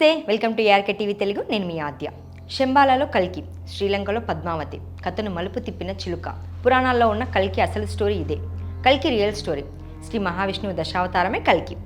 నమస్తే welcome to ARK TV Telugu. నేను మీ ఆద్య. శంబాలలో కల్కి శ్రీలంకలో పద్మావతి. కథను మలుపు తిప్పిన చిలుక. పురాణాల్లో ఉన్న కల్కి అసలు స్టోరీ ఇదే. కల్కి రియల్ స్టోరీ. శ్రీ మహావిష్ణువు దశావతారమే కల్కి.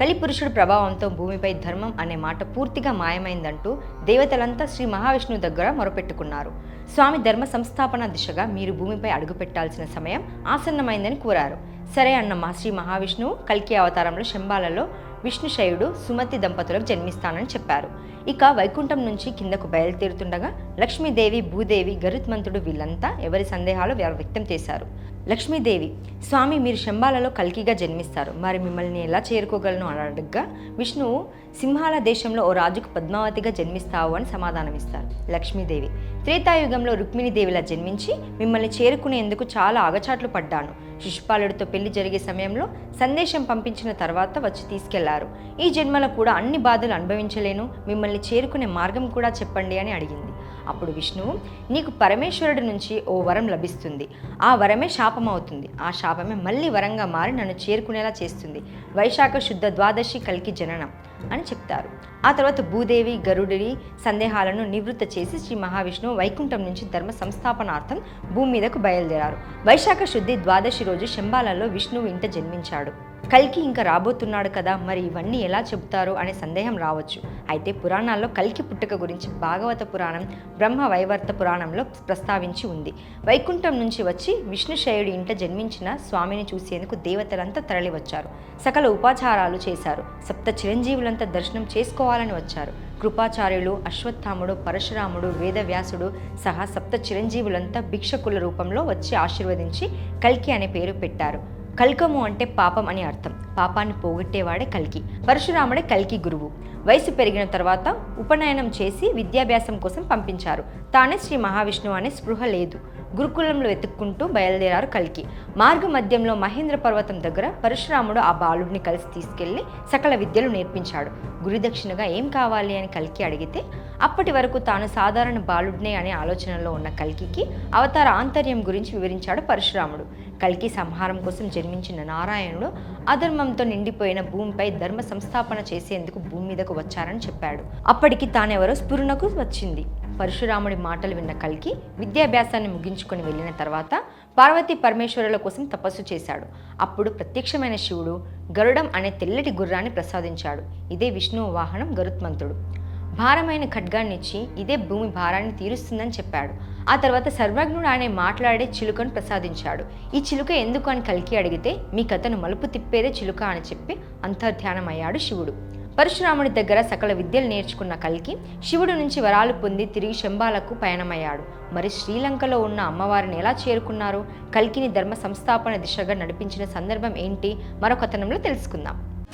కలి పురుషుడు ప్రభావంతో భూమిపై ధర్మం అనే మాట పూర్తిగా మాయమైందంటూ దేవతలంతా శ్రీ మహావిష్ణువు దగ్గర మొరపెట్టుకున్నారు. స్వామి ధర్మ సంస్థాపన దిశగా మీరు భూమిపై అడుగుపెట్టాల్సిన సమయం ఆసన్నమైందని కోరారు. సరే అన్న మా శ్రీ మహావిష్ణువు కల్కి అవతారంలో శంబాలలో విష్ణుశయుడు సుమతి దంపతులకు జన్మిస్తానని చెప్పారు. ఇక వైకుంఠం నుంచి కిందకు బయలుదేరుతుండగా లక్ష్మీదేవి భూదేవి గరుత్మంతుడు వీళ్ళంతా ఎవరి సందేహాలు వ్యక్తం చేశారు. లక్ష్మీదేవి స్వామి మీరు శంబాలలో కల్కిగా జన్మిస్తారు. మరి మిమ్మల్ని ఎలా చేరుకోగలను? అని అడగ్గా విష్ణువు సింహాల దేశంలో ఓ రాజుకు పద్మావతిగా జన్మిస్తావు అని సమాధానమిస్తారు లక్ష్మీదేవి త్రేతాయుగంలో రుక్మిణీదేవిలా జన్మించి మిమ్మల్ని చేరుకునేందుకు చాలా ఆగచాట్లు పడ్డాను. శిశుపాలుడితో పెళ్ళి జరిగే సమయంలో సందేశం పంపించిన తర్వాత వచ్చి తీసుకెళ్ళారు. ఈ జన్మలో కూడా అన్ని బాధలు అనుభవించలేను మిమ్మల్ని చేరుకునే మార్గం కూడా చెప్పండి అని అడిగింది. అప్పుడు విష్ణువు నీకు పరమేశ్వరుడి నుంచి ఓ వరం లభిస్తుంది. ఆ వరమే శాపం అవుతుంది ఆ శాపమే మళ్ళీ వరంగా మారి నన్ను చేరుకునేలా చేస్తుంది. వైశాఖ శుద్ధ ద్వాదశి కలికి జననం. అని చెప్తారు. ఆ తర్వాత భూదేవి గరుడిని సందేహాలను నివృత్త చేసి శ్రీ మహావిష్ణువు వైకుంఠం నుంచి ధర్మ సంస్థాపనార్థం భూమి మీదకు బయలుదేరారు. వైశాఖ శుద్ధి ద్వాదశి రోజు శంబాలలో విష్ణువు ఇంట జన్మించాడు. కల్కి ఇంకా రాబోతున్నాడు కదా మరి ఇవన్నీ ఎలా చెబుతారు అనే సందేహం రావచ్చు. అయితే పురాణాల్లో కల్కి పుట్టుక గురించి భాగవత పురాణం బ్రహ్మ వైవర్త పురాణంలో ప్రస్తావించి ఉంది. వైకుంఠం నుంచి వచ్చి విష్ణుశయుడి ఇంట జన్మించిన స్వామిని చూసేందుకు దేవతలంతా తరలివచ్చారు. సకల ఉపాచారాలు చేశారు. సప్త చిరంజీవులంతా దర్శనం చేసుకోవాలని వచ్చారు. కృపాచార్యులు అశ్వత్థాముడు పరశురాముడు వేదవ్యాసుడు సహా సప్త చిరంజీవులంతా భిక్షకుల రూపంలో వచ్చి ఆశీర్వదించి కల్కి అనే పేరు పెట్టారు. కల్కము అంటే పాపం అని అర్థం. పాపాన్ని పోగొట్టేవాడే కల్కి. పరశురాముడే కల్కి గురువు. వయసు పెరిగిన తర్వాత ఉపనయనం చేసి విద్యాభ్యాసం కోసం పంపించారు. తానే శ్రీ మహావిష్ణువు అనే స్పృహ లేదు. గురుకులంలో వెతుక్కుంటూ బయలుదేరారు కల్కి. మార్గ మధ్యంలో మహేంద్ర పర్వతం దగ్గర పరశురాముడు ఆ బాలుడిని కలిసి తీసుకెళ్ళి సకల విద్యలు నేర్పించాడు. గురుదక్షిణగా ఏం కావాలి అని కల్కి అడిగితే అప్పటి వరకు తాను సాధారణ బాలుడినే అనే ఆలోచనలో ఉన్న కల్కికి అవతార ఆంతర్యం గురించి వివరించాడు పరశురాముడు. కల్కి సంహారం కోసం జన్మించిన నారాయణుడు అధర్మంతో నిండిపోయిన భూమిపై ధర్మ సంస్థాపన చేసేందుకు భూమి మీదకు వచ్చారని చెప్పాడు. అప్పటికి తానెవరో స్ఫురణకు వచ్చింది. పరశురాముడి మాటలు విన్న కల్కి విద్యాభ్యాసాన్ని ముగించుకొని వెళ్ళిన తర్వాత పార్వతీ పరమేశ్వరుల కోసం తపస్సు చేశాడు. అప్పుడు ప్రత్యక్షమైన శివుడు గరుడం అనే తెల్లటి గుర్రాన్ని ప్రసాదించాడు. ఇదే విష్ణువు వాహనం గరుత్మంతుడు. భారమైన ఖడ్గాన్నిచ్చి ఇదే భూమి భారాన్ని తీరుస్తుందని చెప్పాడు. ఆ తర్వాత సర్వజ్ఞుడు అనే మాట్లాడే చిలుకను ప్రసాదించాడు. ఈ చిలుక ఎందుకు అని కలికి అడిగితే మీ కథను మలుపు తిప్పేదే చిలుక అని చెప్పి అంతర్ధ్యానమయ్యాడు శివుడు. పరశురాముడి దగ్గర సకల విద్యలు నేర్చుకున్న కల్కి శివుడు నుంచి వరాలు పొంది తిరిగి శంబాలకు పయనమయ్యాడు. మరి శ్రీలంకలో ఉన్న అమ్మవారిని ఎలా చేరుకున్నారు? కల్కిని ధర్మ సంస్థాపన దిశగా నడిపించిన సందర్భం ఏంటి? మరో కథనంలో తెలుసుకుందాం.